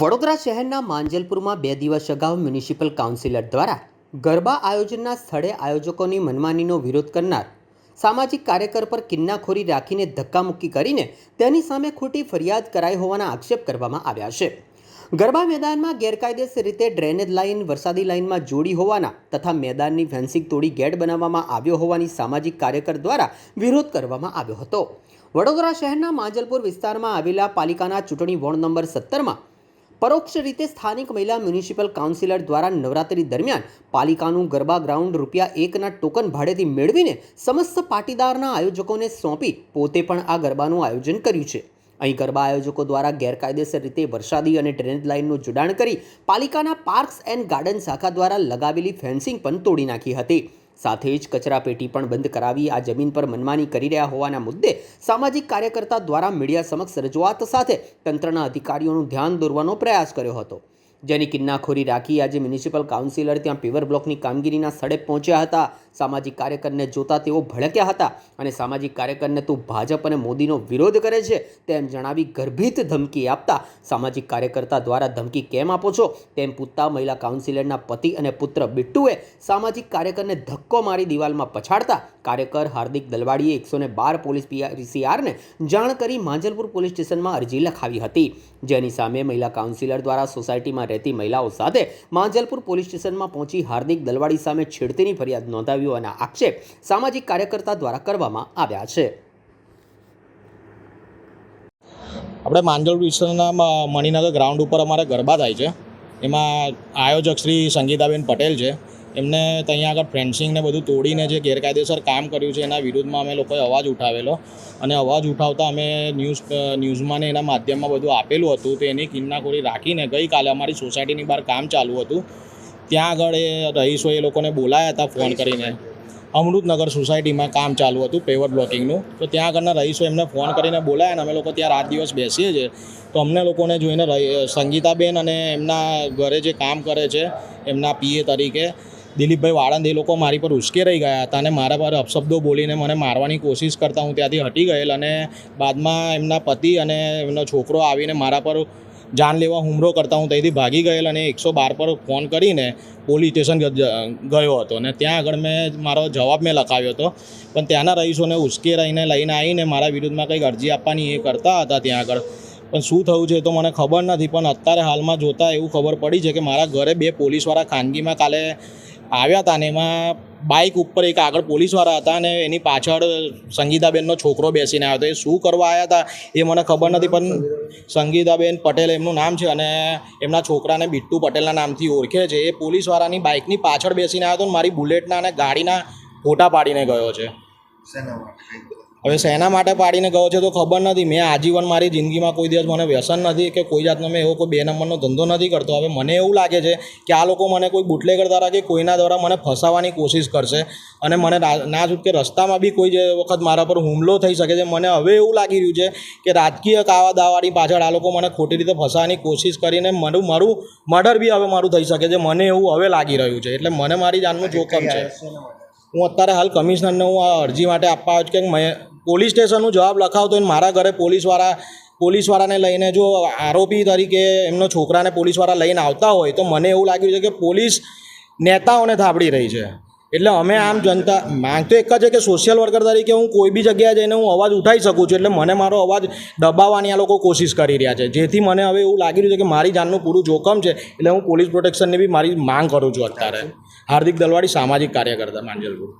વડોદરા શહેરના માંજલપુરમાં બે દિવસ અગાઉ મ્યુનિસિપલ કાઉન્સિલર દ્વારા ગરબા આયોજનના સ્થળે આયોજકોની મનમાનીનો વિરોધ કરનાર સામાજિક કાર્યકર પર કિન્નાખોરી રાખીને ધક્કામુક્કી કરીને તેની સામે ખોટી ફરિયાદ કરાઈ હોવાના આક્ષેપ કરવામાં આવ્યા છે. ગરબા મેદાનમાં ગેરકાયદેસર રીતે ડ્રેનેજ લાઇન, વરસાદી લાઇનમાં જોડી હોવાના તથા મેદાનની ફેન્સિંગ તોડી ગેટ બનાવવામાં આવ્યો હોવાની સામાજિક કાર્યકર દ્વારા વિરોધ કરવામાં આવ્યો હતો. વડોદરા શહેરના માંજલપુર વિસ્તારમાં આવેલા પાલિકાના ચૂંટણી વોર્ડ નંબર સત્તરમાં પરોક્ષ રીતે સ્થાનિક મહિલા મ્યુનિસિપલ કાઉન્સિલર દ્વારા નવરાત્રી દરમિયાન પાલિકાનું ગરબા ગ્રાઉન્ડ રૂપિયા એકના ટોકન ભાડેથી મેળવીને સમસ્ત પાટીદારના આયોજકોને સોંપી પોતે પણ આ ગરબાનું આયોજન કર્યું છે. અહીં ગરબા આયોજકો દ્વારા ગેરકાયદેસર રીતે વરસાદી અને ડ્રેનેજ લાઇનનું જોડાણ કરી પાલિકાના પાર્ક્સ એન્ડ ગાર્ડન શાખા દ્વારા લગાવેલી ફેન્સિંગ પણ તોડી નાખી હતી. સાથે જ કચરાપેટી પણ બંધ કરાવી આ જમીન પર મનમાની કરી રહ્યા હોવાના મુદ્દે સામાજિક કાર્યકર્તા દ્વારા મીડિયા સમક્ષ રજૂઆત સાથે તંત્રના અધિકારીઓનું ધ્યાન દોરવાનો પ્રયાસ કર્યો હતો. જેની કિન્નાખોરી રાખી આજે મ્યુનિસિપલ કાઉન્સિલર ત્યાં પેવર બ્લોકની કામગીરીના સ્થળે પહોંચ્યા હતા. સામાજિક કાર્યકરને જોતા તેઓ ભડક્યા હતા અને સામાજિક કાર્યકરને તું ભાજપ અને મોદીનો વિરોધ કરે છે તેમ જણાવી ગર્ભિત ધમકી આપતા સામાજિક કાર્યકર્તા દ્વારા ધમકી કેમ આપો છો તેમ પૂછતા મહિલા કાઉન્સિલરના પતિ અને પુત્ર બિટ્ટુએ સામાજિક કાર્યકરને ધક્કો મારી દિવાલમાં પછાડતા કાર્યકર હાર્દિક દલવાડીએ એકસો ને બાર પોલીસ પીઆરસીઆરને જાણ કરી માંજલપુર પોલીસ સ્ટેશનમાં અરજી લખાવી હતી. જેની સામે મહિલા કાઉન્સિલર દ્વારા સોસાયટીમાં રહેતી મહિલાઓ સાથે માંજલપુર પોલીસ સ્ટેશનમાં પહોંચી હાર્દિક દલવાડી સામે છેડતીની ફરિયાદ નોંધાવી હોવાના આક્ષેપ સામાજિક કાર્યકર્તા દ્વારા કરવામાં આવ્યા છે. આપણે માંજલ વિસ્તારના મણિનગર ગ્રાઉન્ડ ઉપર અમારે ગરબા થાય છે. એમાં આયોજક શ્રી સંગીતાબેન પટેલ છે. એમને ત્યાં આગળ ફ્રેન્સિંગને બધું તોડીને જે ગેરકાયદેસર કામ કર્યું છે એના વિરુદ્ધમાં અમે લોકોએ અવાજ ઉઠાવેલો. અને અવાજ ઉઠાવતા અમે ન્યૂઝ ન્યૂઝમાં ને એના માધ્યમમાં બધું આપેલું હતું. તો એની કિન્નાખોરી રાખીને ગઈકાલે અમારી સોસાયટીની બહાર કામ ચાલુ હતું. ત્યાં આગળ એ રહીશો એ લોકોને બોલાયા હતા ફોન કરીને. અમૃતનગર સોસાયટીમાં કામ ચાલુ હતું પેવર બ્લોકિંગનું. તો ત્યાં આગળના રહીશો એમને ફોન કરીને બોલાયા અને અમે લોકો ત્યાં રાત દિવસ બેસીએ છીએ. તો અમને લોકોને જોઈને રહી- સંગીતાબેન અને એમના ઘરે જે કામ કરે છે એમના પીએ તરીકે દિલીપભાઈ વાળંદ એ લોકો મારી પર ઉશ્કેરાઈ ગયા હતા અને મારા પર અપશબ્દો બોલીને મને મારવાની કોશિશ કરતા હું ત્યાંથી હટી ગયેલ અને બાદમાં એમના પતિ અને એમનો છોકરો આવીને મારા પર જાન લેવા હુમલો કરતા હું ત્યાંથી ભાગી ગયેલ અને એકસો બાર પર ફોન કરીને પોલીસ સ્ટેશન ગયો હતો અને ત્યાં આગળ મેં મારો જવાબ મેં લખાવ્યો હતો. પણ ત્યાંના રહીશોને ઉશ્કેરાઈને લઈને આવીને મારા વિરુદ્ધમાં કંઈક અરજી આપવાની એ કરતા હતા ત્યાં આગળ. પણ શું થયું છે તો મને ખબર નથી, પણ અત્યારે હાલમાં જોતાં એવું ખબર પડી છે કે મારા ઘરે બે પોલીસવાળા ખાનગીમાં કાલે આવ્યા હતા ને એમાં બાઇક ઉપર એક આગળ પોલીસવાળા હતા અને એની પાછળ સંગીતાબેનનો છોકરો બેસીને આવ્યો હતો. એ શું કરવા આવ્યા હતા એ મને ખબર નથી, પણ સંગીતાબેન પટેલ એમનું નામ છે અને એમના છોકરાને બિટ્ટુ પટેલના નામથી ઓળખે છે. એ પોલીસવાળાની બાઇકની પાછળ બેસીને આવ્યો હતો મારી બુલેટના અને ગાડીના ફોટા પાડીને ગયો છે. હવે શેના માટે પાડીને ગયો છે તો ખબર નથી. મેં આજીવન મારી જિંદગીમાં કોઈ દિવસ મને વ્યસન નથી કે કોઈ જાતનો મેં એવો કોઈ બે નંબરનો ધંધો નથી કરતો. હવે મને એવું લાગે છે કે આ લોકો મને કોઈ બુટલેગર દ્વારા કે કોઈના દ્વારા મને ફસાવાની કોશિશ કરશે અને મને ના છૂટકે રસ્તામાં બી કોઈ જે વખત મારા પર હુમલો થઈ શકે છે. મને હવે એવું લાગી રહ્યું છે કે રાજકીય કાવા દાવાની પાછળ આ લોકો મને ખોટી રીતે ફસાવાની કોશિશ કરીને મારું મારું મર્ડર બી હવે મારું થઈ શકે છે. મને એવું હવે લાગી રહ્યું છે. એટલે મને મારી જાનનું જોખમ છે. હું અત્યારે હાલ કમિશનરને હું આ અરજી માટે આપવા આવ્યો છું કે મેં પોલીસ સ્ટેશનનું જવાબ લખાવતો હોય ને મારા ઘરે પોલીસવાળા, પોલીસવાળાને લઈને જો આરોપી તરીકે એમનો છોકરાને પોલીસવાળા લઈને આવતા હોય તો મને એવું લાગ્યું છે કે પોલીસ નેતાઓને થાબડી રહી છે. એટલે અમે આમ જનતા, માંગ તો એક જ છે કે સોશિયલ વર્કર તરીકે હું કોઈ બી જગ્યાએ જઈને હું અવાજ ઉઠાવી શકું છું, એટલે મને મારો અવાજ દબાવવાની આ લોકો કોશિશ કરી રહ્યા છે. જેથી મને હવે એવું લાગી રહ્યું છે કે મારી જાનનું પૂરું જોખમ છે, એટલે હું પોલીસ પ્રોટેક્શનની બી મારી માંગ કરું છું અત્યારે. હાર્દિક દલવાડી, સામાજિક કાર્યકર્તા, માંજલપુર.